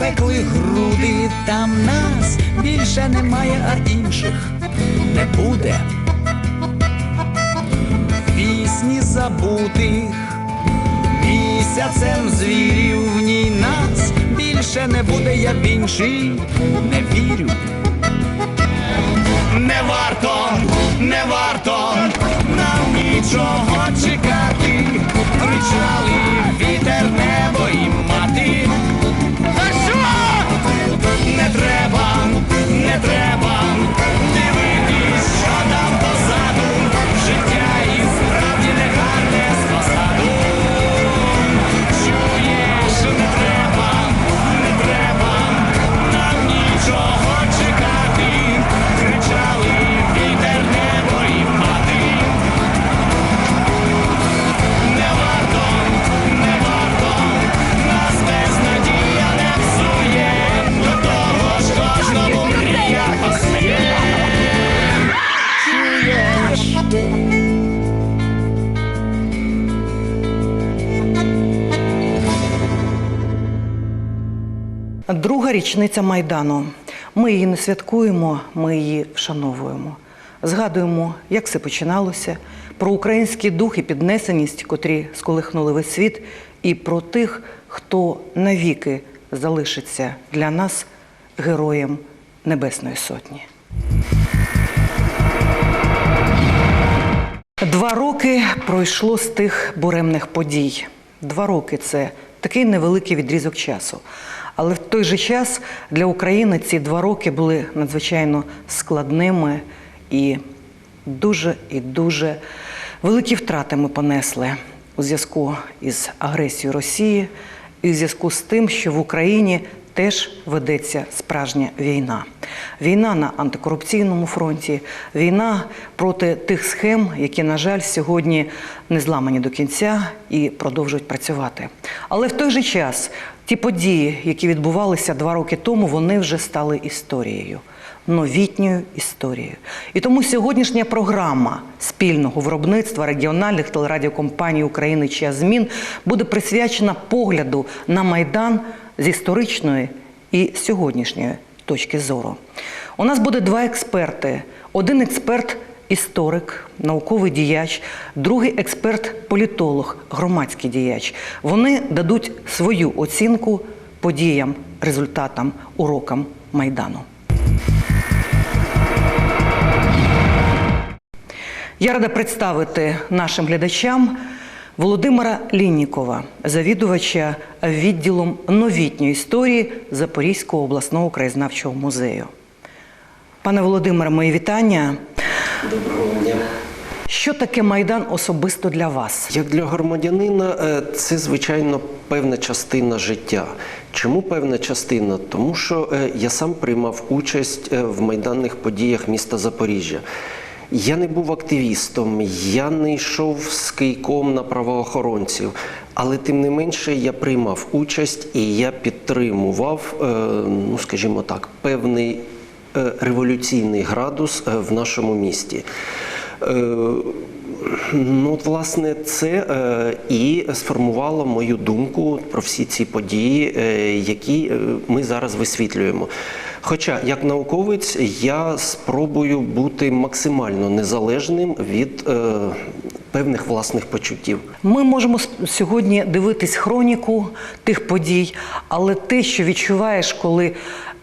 запекли груди, там нас більше немає, а інших не буде. Пісні забутих, місяцем звірів в ній нас більше не буде, я в інший не вірю. Не варто, не варто нам нічого кричали вітер, небо і мати. А що? Не треба, не треба річниця Майдану. Ми її не святкуємо, ми її вшановуємо. Згадуємо, як все починалося, про український дух і піднесеність, котрі сколихнули весь світ, і про тих, хто навіки залишиться для нас героєм Небесної Сотні. Два роки пройшло з тих буремних подій. Два роки це такий невеликий відрізок часу. Але в той же час для України ці два роки були надзвичайно складними і дуже і дуже великі втрати ми понесли у зв'язку із агресією Росії і в зв'язку з тим, що в Україні теж ведеться справжня війна. Війна на антикорупційному фронті, війна проти тих схем, які, на жаль, сьогодні не зламані до кінця і продовжують працювати. Але в той же час ті події, які відбувалися два роки тому, вони вже стали історією. Новітньою історією. І тому сьогоднішня програма спільного виробництва регіональних телерадіокомпаній України Час змін буде присвячена погляду на Майдан з історичної і сьогоднішньої точки зору. У нас буде два експерти. Один експерт історик, науковий діяч, другий експерт політолог, громадський діяч. Вони дадуть свою оцінку подіям, результатам, урокам Майдану. Я рада представити нашим глядачам Володимира Ліннікова, завідувача відділом новітньої історії Запорізького обласного краєзнавчого музею. Пане Володимире, мої вітання. Доброго дня. Що таке Майдан особисто для вас? Як для громадянина, е, це звичайно певна частина життя. Чому певна частина? Тому що е, я сам приймав участь е, в майданних подіях міста Запоріжжя. Я не був активістом, я не йшов з кийком на правоохоронців, але тим не менше я приймав участь і я підтримував, ну скажімо так, певний революційний градус е, в нашому місті. Е, Ну, власне, це е, і сформувало мою думку про всі ці події, е, які е, ми зараз висвітлюємо. Хоча, як науковець, я спробую бути максимально незалежним від е, певних власних почуттів. Ми можемо сьогодні дивитись хроніку тих подій, але те, що відчуваєш, коли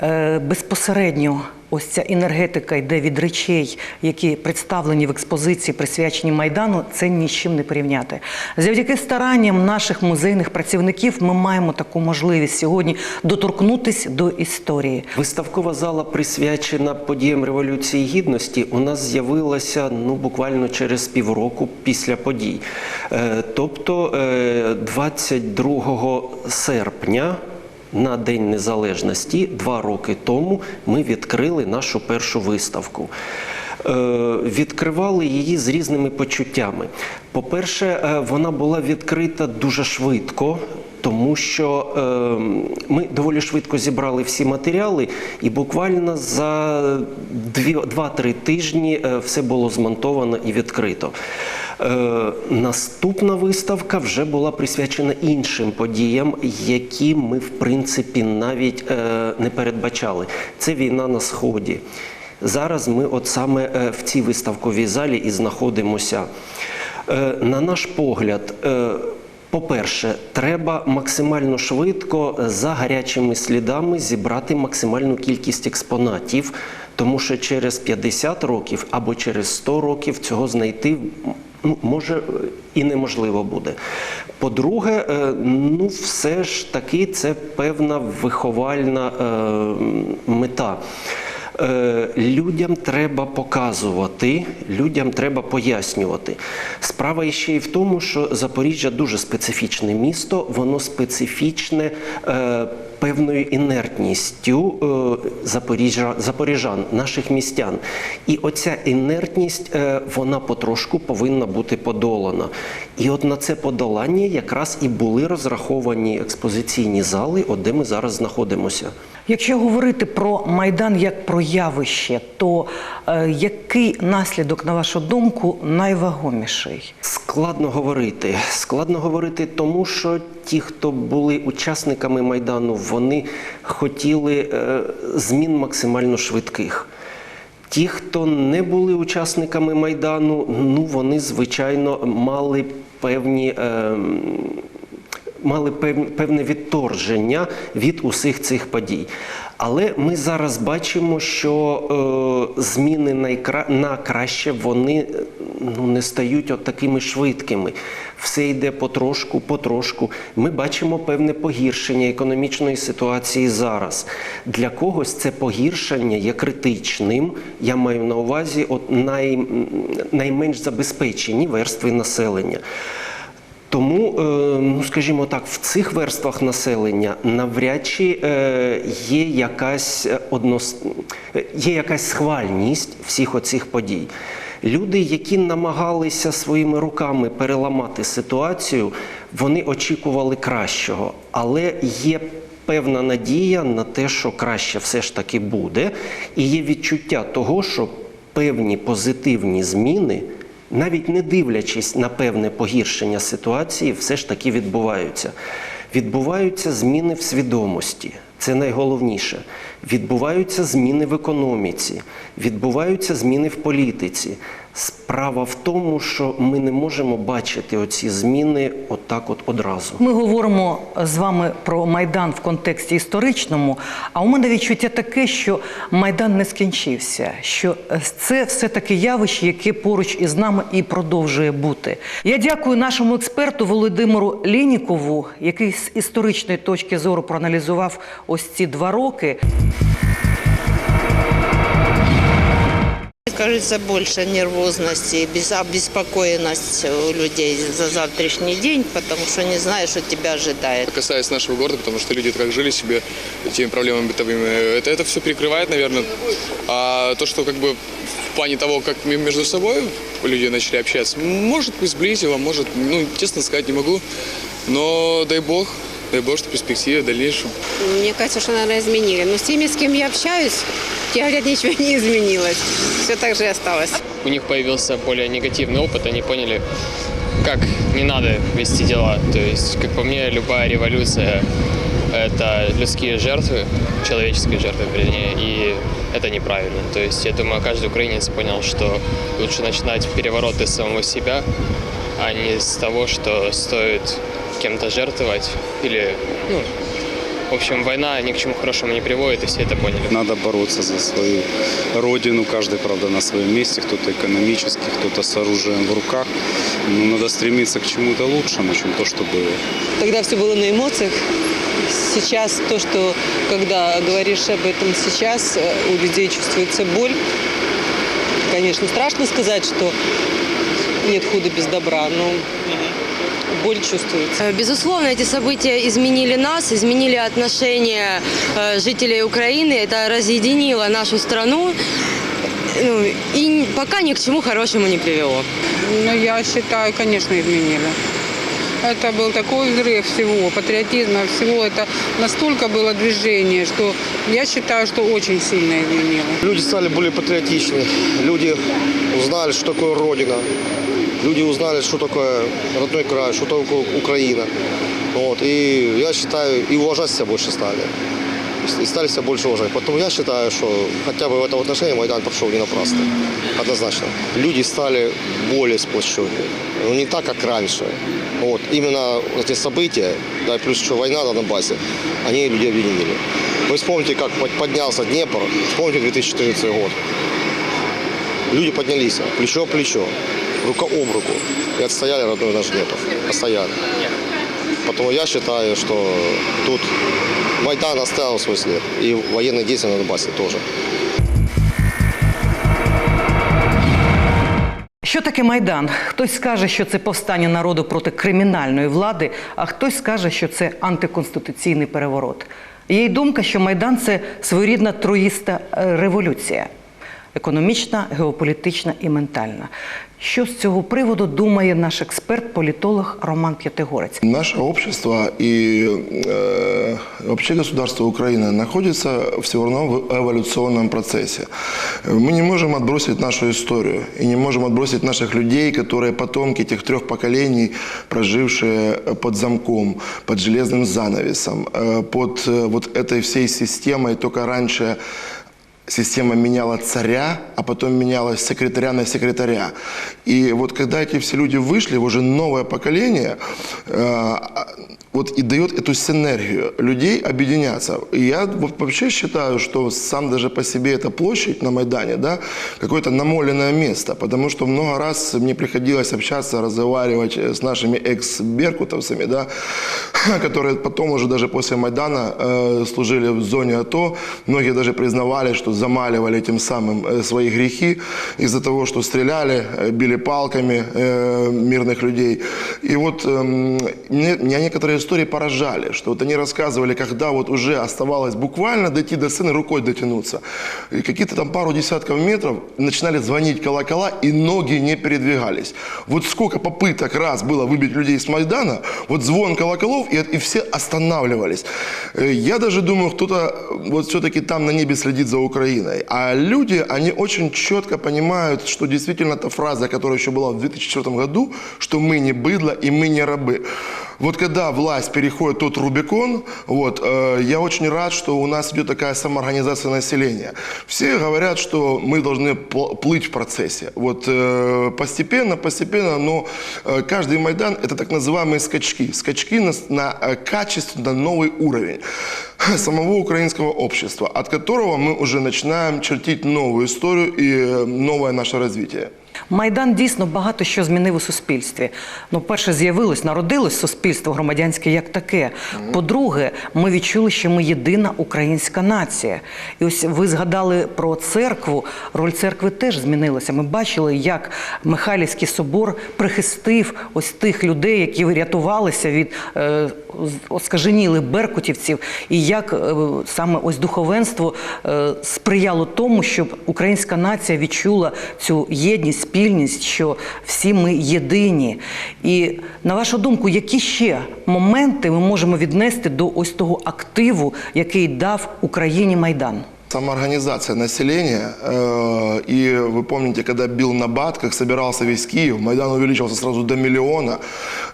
е, безпосередньо ось ця енергетика йде від речей, які представлені в експозиції, присвячені Майдану, це ні з чим не порівняти. Завдяки старанням наших музейних працівників ми маємо таку можливість сьогодні доторкнутися до історії. Виставкова зала присвячена подіям Революції Гідності. У нас з'явилася ну буквально через півроку після подій. Е, Тобто е, 22 серпня. На День Незалежності два роки тому ми відкрили нашу першу виставку. Е, Відкривали її з різними почуттями. По-перше, е, вона була відкрита дуже швидко. тому що е, ми доволі швидко зібрали всі матеріали, і буквально за дві- 2-3 тижні все було змонтовано і відкрито. Е, наступна виставка вже була присвячена іншим подіям, які ми, в принципі, навіть е, не передбачали. Це війна на сході. Зараз ми, от саме е, в цій виставковій залі, і знаходимося. На наш погляд, по-перше, треба максимально швидко за гарячими слідами зібрати максимальну кількість експонатів, тому що через 50 років або через 100 років цього знайти може і неможливо буде. По-друге, е, ну все ж таки це певна виховальна е, мета. Е, Людям треба показувати, людям треба пояснювати. Справа ще й в тому, що Запоріжжя дуже специфічне місто, воно специфічне е, певною інертністю е, запоріжан, наших містян. І оця інертність, вона потрошку повинна бути подолана. І от на це подолання якраз і були розраховані експозиційні зали, от де ми зараз знаходимося. Якщо говорити про майдан як про явище, то е, який наслідок, на вашу думку, найвагоміший? Складно говорити. Складно говорити, тому що ті, хто були учасниками майдану, вони хотіли е, змін максимально швидких. Ті, хто не були учасниками майдану, ну вони звичайно мали певні. Е, Мали певне відторження від усіх цих подій. Але ми зараз бачимо, що е, зміни найкра... на краще вони е, ну, не стають от такими швидкими. Все йде потрошку, потрошку. Ми бачимо певне погіршення економічної ситуації зараз. Для когось це погіршення є критичним. Я маю на увазі от най, найменш забезпечені верстви населення. Тому, е, ну скажімо так, в цих верствах населення навряд чи е, є якась е, однос... є якась схвальність всіх оцих подій. Люди, які намагалися своїми руками переламати ситуацію, вони очікували кращого, але є певна надія на те, що краще все ж таки буде, і є відчуття того, що певні позитивні зміни навіть не дивлячись на певне погіршення ситуації, все ж таки відбуваються. Відбуваються зміни в свідомості. Це найголовніше. Відбуваються зміни в економіці, відбуваються зміни в політиці. Справа в тому, що ми не можемо бачити оці зміни отак от одразу. Ми говоримо з вами про майдан в контексті історичному. А у мене відчуття таке, що майдан не скінчився, що е, це все таки явище, яке поруч із нами і продовжує бути. Я дякую нашому експерту Володимиру Лінікову, який з історичної точки зору проаналізував ось ці два роки. Кажется, больше нервозности, обеспокоенность у людей за завтрашний день, потому что не знаешь, что тебя ожидает. касаясь нашего города, потому что люди как жили себе теми проблемами бытовыми, это, это все перекрывает, наверное. А то, что как бы в плане того, как между собой люди начали общаться, может быть, сблизило, может, ну, честно сказать не могу, но дай бог, дай бог, что перспективы в дальнейшем. Мне кажется, что, наверное, изменили. Но с теми, с кем я общаюсь, те говорят, ничего не изменилось. Все так же и осталось. у них появился более негативный опыт, они поняли, как не надо вести дела. То есть, как по мне, любая революция – это людские жертвы, человеческие жертвы, вернее, и это неправильно. То есть, я думаю, каждый украинец понял, что лучше начинать перевороты с самого себя, а не с того, что стоит кем-то жертвовать или, ну, в общем, война ни к чему хорошему не приводит, и все это поняли. Надо бороться за свою родину, каждый, правда, на своем месте, кто-то экономически, кто-то с оружием в руках. Но надо стремиться к чему-то лучшему, чем то, что было. Тогда все было на эмоциях. Сейчас то, что когда говоришь об этом сейчас, э, у людей чувствуется боль. Конечно, страшно сказать, что нет худа без добра, но боль чувствуется. Э, Безусловно, эти события изменили нас, изменили отношения э, жителей Украины. Это разъединило нашу страну. Ну, и пока ни к чему хорошему не привело. Но я считаю, конечно, изменили. Это был такой взрыв всего, патриотизма, всего. Это настолько было движение, что я считаю, что очень сильно изменило. Люди стали более патриотичны. Люди узнали, что такое Родина. Люди узнали, что такое родной край, что такое Украина. Вот. И я считаю, и уважать себя больше стали. И стали себя больше уважать. Поэтому я считаю, что хотя бы в этом отношении Майдан прошел не напрасно. Однозначно. Люди стали более сплощеннее. Ну, не так, как раньше. Вот. Именно эти события, да, плюс еще война на Донбассе, они людей объединили. Вы вспомните, как под- поднялся Днепр, вспомните 2014 год. Люди поднялись, плечо в плечо, рука об руку, и отстояли родной наш Днепр. Отстояли. Поэтому я считаю, что тут Майдан оставил свой след, и военные действия на Донбассе тоже. Що таке Майдан? Хтось скаже, що це повстання народу проти кримінальної влади, а хтось скаже, що це антиконституційний переворот. Є й думка, що Майдан це своєрідна троїста е, революція економічна, геополітична і ментальна. Що з цього приводу думає наш експерт, політолог Роман П'ятигорець? Наше общество и э, вообще государство Украины находится все равно в эволюционном процессе. Мы не можем отбросить нашу историю и не можем отбросить наших людей, которые потомки тех трех поколений, прожившие под замком, под железным занавесом, э, под э, вот этой всей системой, только раньше система меняла царя, а потом меняла секретаря на секретаря. И вот когда эти все люди вышли, уже новое поколение, э, вот и дает эту синергию людей объединяться. И я вообще считаю, что сам даже по себе эта площадь на Майдане, да, какое-то намоленное место, потому что много раз мне приходилось общаться, разговаривать с нашими экс-беркутовцами, да, которые потом уже даже после Майдана э, служили в зоне АТО. Многие даже признавали, что замаливали тем самым э, свои грехи из-за того, что стреляли, э, били палками э, мирных людей. И вот эм, меня некоторые истории поражали, что вот они рассказывали, когда вот уже оставалось буквально дойти до сцены, рукой дотянуться. И какие-то там пару десятков метров начинали звонить колокола, и ноги не передвигались. Вот сколько попыток раз было выбить людей с Майдана, вот звон колоколов, и, и все останавливались. Я даже думаю, кто-то вот все-таки там на небе следит за Украиной. А люди, они очень четко понимают, что действительно та фраза, которая еще была в 2004 году, что мы не быдло и мы не рабы. Вот когда власть переходит тот Рубикон, вот, э, я очень рад, что у нас идет такая самоорганизация населения. Все говорят, что мы должны пл- плыть в процессе. Вот э, постепенно, постепенно, но э, каждый Майдан – это так называемые скачки. Скачки на, с- на э, качественно новый уровень самого украинского общества, от которого мы уже начинаем чертить новую историю и э, новое наше развитие. Майдан дійсно багато що змінив у суспільстві. Ну, перше, з'явилось, народилось суспільство громадянське як таке. По-друге, ми відчули, що ми єдина українська нація. І ось ви згадали про церкву. Роль церкви теж змінилася. Ми бачили, як Михайлівський собор прихистив ось тих людей, які рятувалися від е, оскаженілих беркутівців, і як е, саме ось духовенство е, сприяло тому, щоб українська нація відчула цю єдність, спільність, що всі ми єдині. І на вашу думку, які ще моменти ми можемо віднести до ось того активу, який дав Україні Майдан? Самоорганизация населения, э, и вы помните, когда бил на Батках, собирался весь Киев, Майдан увеличился сразу до миллиона,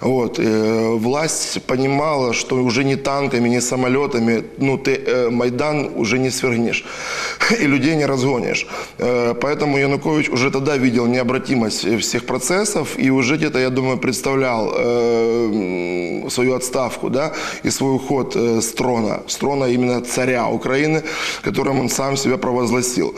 вот, э, власть понимала, что уже не танками, не самолетами, ну, ты э, Майдан уже не свергнешь, и людей не разгонишь. Э, поэтому Янукович уже тогда видел необратимость э, всех процессов, и уже где-то, я думаю, представлял э, м, свою отставку, да, и свой уход э, с трона, с трона именно царя Украины, которым он сам себя провозгласил.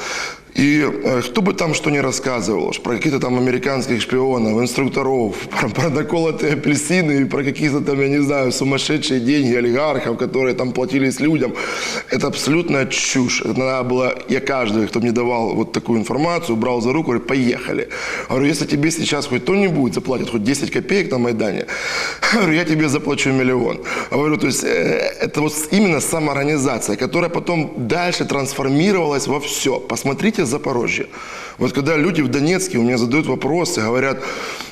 И э, кто бы там что ни рассказывал, про каких-то там американских шпионов, инструкторов, про, про наколотые апельсины, про какие-то там, я не знаю, сумасшедшие деньги олигархов, которые там платились людям, это абсолютная чушь. Это надо было, я каждый, кто мне давал вот такую информацию, брал за руку, говорит, поехали. Говорю, если тебе сейчас хоть кто-нибудь заплатит хоть 10 копеек на Майдане, говорю, я тебе заплачу миллион. Говорю, то есть э, это вот именно самоорганизация, которая потом дальше трансформировалась во все. Посмотрите посмотрите Запорожье. Вот когда люди в Донецке у меня задают вопросы, говорят,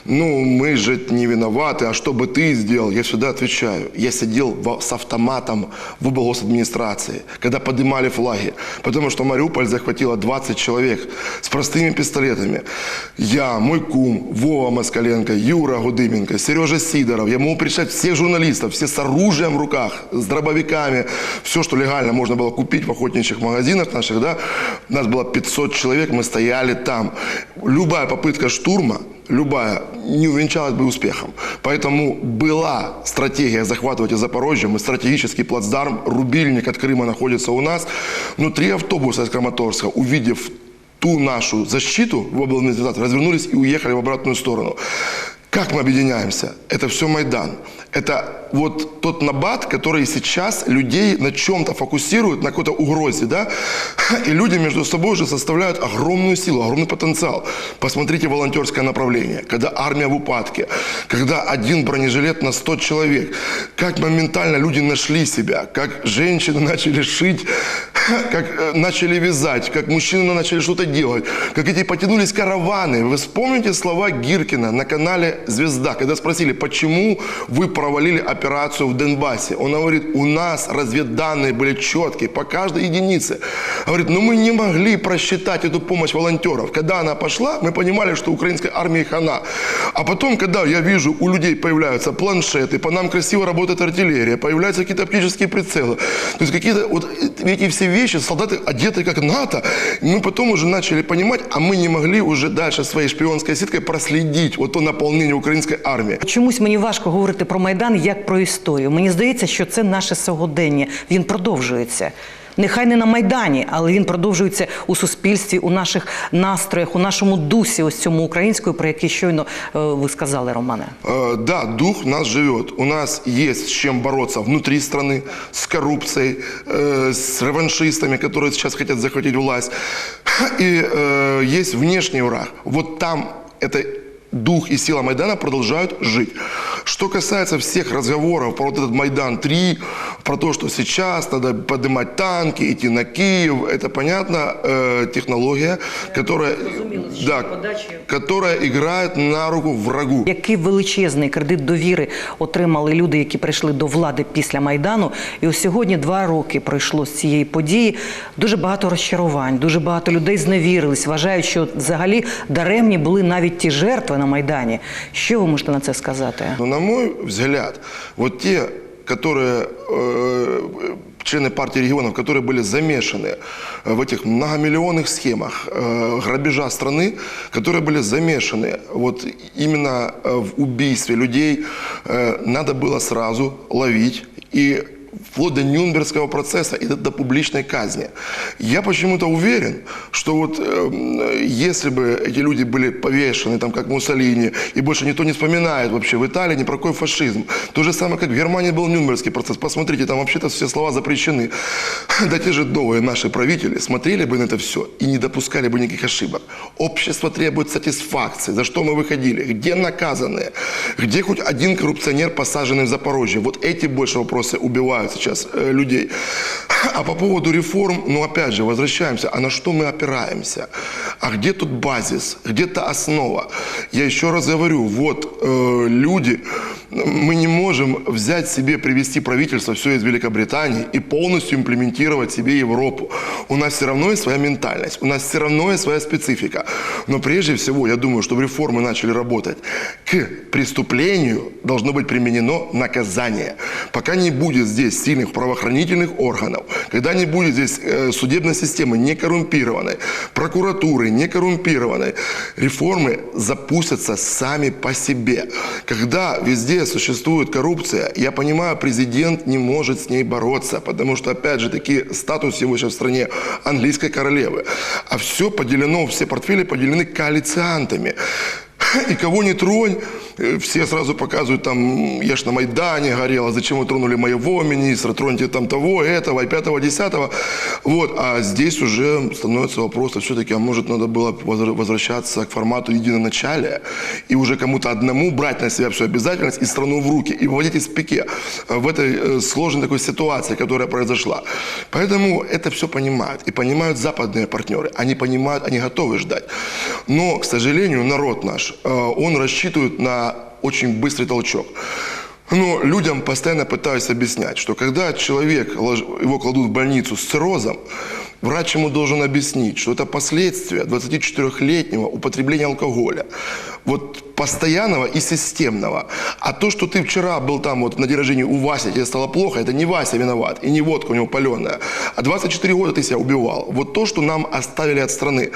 ну, мы же не виноваты, а что бы ты сделал? Я всегда отвечаю, я сидел с автоматом в администрации, когда поднимали флаги, потому что Мариуполь захватило 20 человек с простыми пистолетами. Я, мой кум, Вова Москаленко, Юра Гудыменко, Сережа Сидоров. Я могу перечислять всех журналистов, все с оружием в руках, с дробовиками, все, что легально можно было купить в охотничьих магазинах наших, да. Нас было 500 человек, мы стояли там. Любая попытка штурма, любая, не увенчалась бы успехом. Поэтому была стратегия захватывать Запорожье. Мы стратегический плацдарм, рубильник от Крыма находится у нас. Внутри автобуса из Краматорска, увидев ту нашу защиту в области развернулись и уехали в обратную сторону. Как мы объединяемся? Это все Майдан. Это вот тот набат, который сейчас людей на чем-то фокусирует, на какой-то угрозе, да? И люди между собой уже составляют огромную силу, огромный потенциал. Посмотрите волонтерское направление, когда армия в упадке, когда один бронежилет на 100 человек, как моментально люди нашли себя, как женщины начали шить, как э, начали вязать, как мужчины начали что-то делать, как эти потянулись караваны. Вы вспомните слова Гиркина на канале «Звезда», когда спросили, почему вы провалили операцию в Донбассе. Он говорит, у нас разведданные были четкие по каждой единице. Говорит, ну мы не могли просчитать эту помощь волонтеров. Когда она пошла, мы понимали, что украинской армии хана. А потом, когда я вижу, у людей появляются планшеты, по нам красиво работает артиллерия, появляются какие-то оптические прицелы. То есть какие-то вот эти все вещи, солдаты одеты как НАТО. Мы потом уже начали понимать, а мы не могли уже дальше своей шпионской сеткой проследить вот то наполнение украинской армии. Чомусь мені важко говорити про Майдан як про історію. Мені здається, що це наше сьогодення. Він продовжується. Нехай не на Майдані, але він продовжується у суспільстві, у наших настроях, у нашому дусі, ось цьому українською, про який щойно е, ви сказали, Романе. Э, Да, дух в нас живет. У нас есть с чем бороться внутри страны, с коррупцией, э, с реваншистами, которые сейчас хотят захватить власть. И э, есть внешний враг. Вот там это дух и сила Майдана продолжают жить. Что касается всех разговоров про вот этот Майдан-3, про то, что сейчас надо поднимать танки, идти на Киев, это, понятно, э, технология, которая, да, которая играет на руку врагу. Який величезний кредит довіри отримали люди, які прийшли до влади після майдану. І ось сьогодні два роки пройшло з цієї події. Дуже багато розчарувань, дуже багато людей зневірились, вважають, що взагалі даремні були навіть ті жертви на майдані. Що ви можете на це сказати? Но на мой взгляд, вот те, которые э, члены партии регионов, которые были замешаны э, в этих многомиллионных схемах э, грабежа страны, которые были замешаны вот именно э, в убийстве людей, э, надо было сразу ловить и вплоть до Нюрнбергского процесса и до, публичной казни. Я почему-то уверен, что вот э, если бы эти люди были повешены, там, как Муссолини, и больше никто не вспоминает вообще в Италии ни про какой фашизм. То же самое, как в Германии был Нюрнбергский процесс. Посмотрите, там вообще-то все слова запрещены. Да те же новые наши правители смотрели бы на это все и не допускали бы никаких ошибок. Общество требует сатисфакции. За что мы выходили? Где наказанные? Где хоть один коррупционер, посаженный в Запорожье? Вот эти больше вопросы убивают сейчас э, людей. А по поводу реформ, ну опять же, возвращаемся. А на что мы опираемся? А где тут базис? Где-то основа? Я еще раз говорю, вот э, люди, мы не можем взять себе, привести правительство все из Великобритании и полностью имплементировать себе Европу. У нас все равно есть своя ментальность, у нас все равно есть своя специфика. Но прежде всего, я думаю, чтобы реформы начали работать, к преступлению должно быть применено наказание. Пока не будет здесь сильных правоохранительных органов, когда не будет здесь э, судебной системы не коррумпированной, прокуратуры не коррумпированной, реформы запустятся сами по себе. Когда везде существует коррупция, я понимаю, президент не может с ней бороться, потому что, опять же, таки статус его сейчас в стране английской королевы. А все поделено, все портфели поделены коалициантами. И кого не тронь, э, все сразу показывают там, я ж на Майдане горел, а зачем вы тронули моего министра, троньте там того, этого, и пятого, десятого. Вот, а здесь уже становится вопрос, а все-таки, а может надо было возвращаться к формату единоначалия и уже кому-то одному брать на себя всю обязательность и страну в руки, и выводить из пике э, в этой э, сложной такой ситуации, которая произошла. Поэтому это все понимают. И понимают западные партнеры. Они понимают, они готовы ждать. Но, к сожалению, народ наш, э, он рассчитывает на очень быстрый толчок. Но людям постоянно пытаюсь объяснять, что когда человек, лож- его кладут в больницу с циррозом, врач ему должен объяснить, что это последствия 24-летнего употребления алкоголя. Вот постоянного и системного. А то, что ты вчера был там вот на день рождения у Васи, тебе стало плохо, это не Вася виноват, и не водка у него паленая. А 24 года ты себя убивал. Вот то, что нам оставили от страны.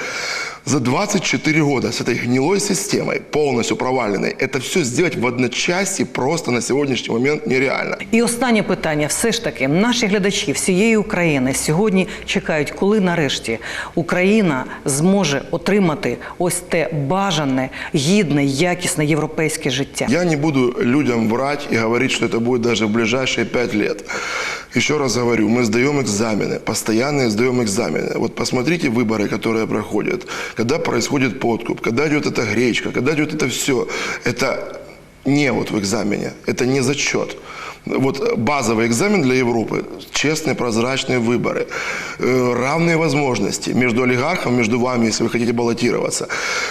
За 24 года с этой гнилой системой, полностью проваленной, это все сделать в одночасье просто на сегодняшний момент нереально. І останнє питання: все ж таки, наші глядачі всієї України сьогодні чекають, коли нарешті Україна зможе отримати ось те бажане, гідне, Якісне європейське життя. Я не буду людям врать и говорить, что это будет даже в ближайшие пять лет. Еще раз говорю, мы сдаем экзамены, постоянно сдаем экзамены. Вот посмотрите выборы, которые проходят, когда происходит подкуп, когда идет эта гречка, когда идет это все. Это не вот в экзамене, это не зачет. Вот базовый экзамен для Европы – честные, прозрачные выборы, э, равные возможности между олигархом, между вами, если вы хотите баллотироваться.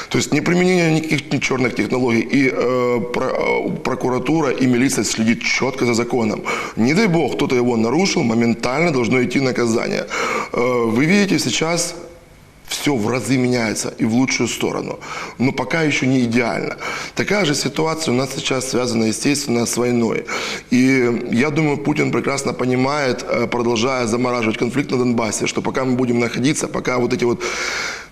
То есть не применение никаких ни черных технологий. И э, про- э, прокуратура и милиция следит четко за законом. Не дай бог, кто-то его нарушил, моментально должно идти наказание. Э, вы видите сейчас все в разы меняется и в лучшую сторону. Но пока еще не идеально. Такая же ситуация у нас сейчас связана, естественно, с войной. И я думаю, Путин прекрасно понимает, э, продолжая замораживать конфликт на Донбассе, что пока мы будем находиться, пока вот эти вот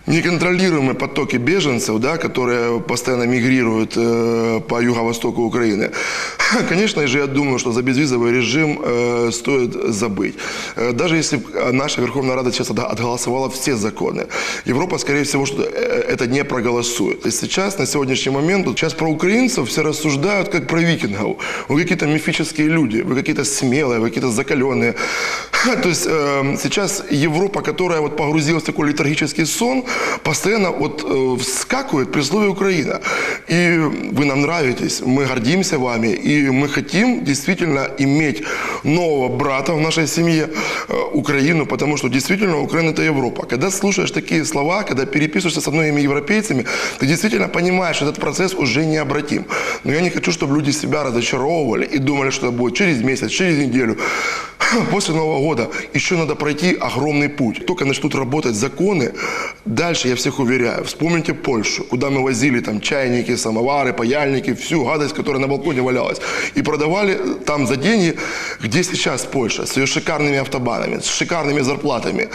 неконтролируемые потоки беженцев, да, которые постоянно мигрируют э, по юго-востоку Украины. Конечно же, я думаю, что за безвизовый режим э, стоит забыть. Э, даже если б наша Верховная Рада сейчас отголосовала все законы, Европа, скорее всего, что э, это не проголосует. Есть сейчас, на сегодняшний момент, сейчас про украинцев все рассуждают как про викингов. Вы какие-то мифические люди, вы какие-то смелые, вы какие-то закаленные. То есть э, сейчас Европа, которая вот погрузилась в такой летаргический сон, постоянно вот э, вскакивает при слове Украина. И вы нам нравитесь, мы гордимся вами, и мы хотим действительно иметь нового брата в нашей семье, э, Украину, потому что действительно Украина это Европа. Когда слушаешь такие слова, когда переписываешься с многими европейцами, ты действительно понимаешь, что этот процесс уже необратим. Но я не хочу, чтобы люди себя разочаровывали и думали, что это будет через месяц, через неделю. После Нового года еще надо пройти огромный путь. Только начнут работать законы, дальше, я всех уверяю, вспомните Польшу, куда мы возили там чайники, самовары, паяльники, всю гадость, которая на балконе валялась. И продавали там за деньги, где сейчас Польша, с ее шикарными автобанами, с шикарными зарплатами.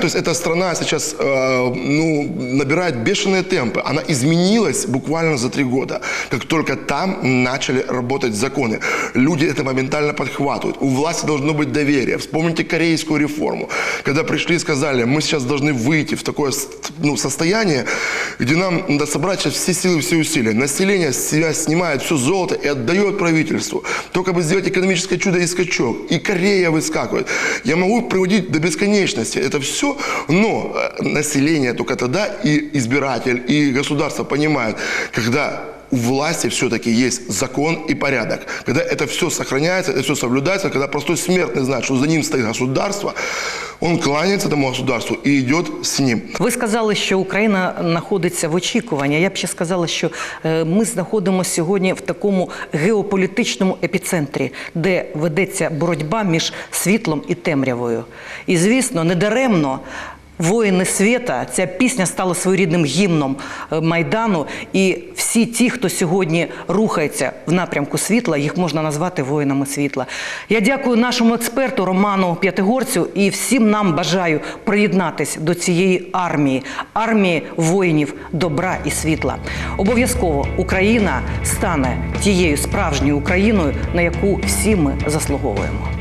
То есть эта страна сейчас э, ну, набирает бешеные темпы. Она изменилась буквально за три года. Как только там начали работать законы. Люди это моментально подхватывают. У власти должно быть доверие. Вспомните корейскую реформу. Когда пришли и сказали, мы сейчас должны выйти в такое ну, состояние, где нам надо собрать сейчас все силы, все усилия. Население себя снимает все золото и отдает правительству. Только бы сделать экономическое чудо и скачок. И Корея выскакивает. Я могу приводить до бесконечности это все, но э, население только тогда и избиратель, и государство понимают, когда у власти все-таки есть закон и порядок. Когда это все сохраняется, это все соблюдается, когда простой смертный знает, что за ним стоит государство, он кланяется этому государству и идет с ним. Ви сказали, що Україна знаходиться в очікуванні. Я б ще сказала, що е, ми знаходимося сьогодні в такому геополітичному епіцентрі, де ведеться боротьба між світлом і темрявою. І звісно, недаремно. Воїни світа, ця пісня стала своєрідним гімном е, майдану. І всі ті, хто сьогодні рухається в напрямку світла, їх можна назвати воїнами світла. Я дякую нашому експерту Роману П'ятигорцю і всім нам бажаю приєднатись до цієї армії, армії воїнів добра і світла. Обов'язково Україна стане тією справжньою Україною, на яку всі ми заслуговуємо.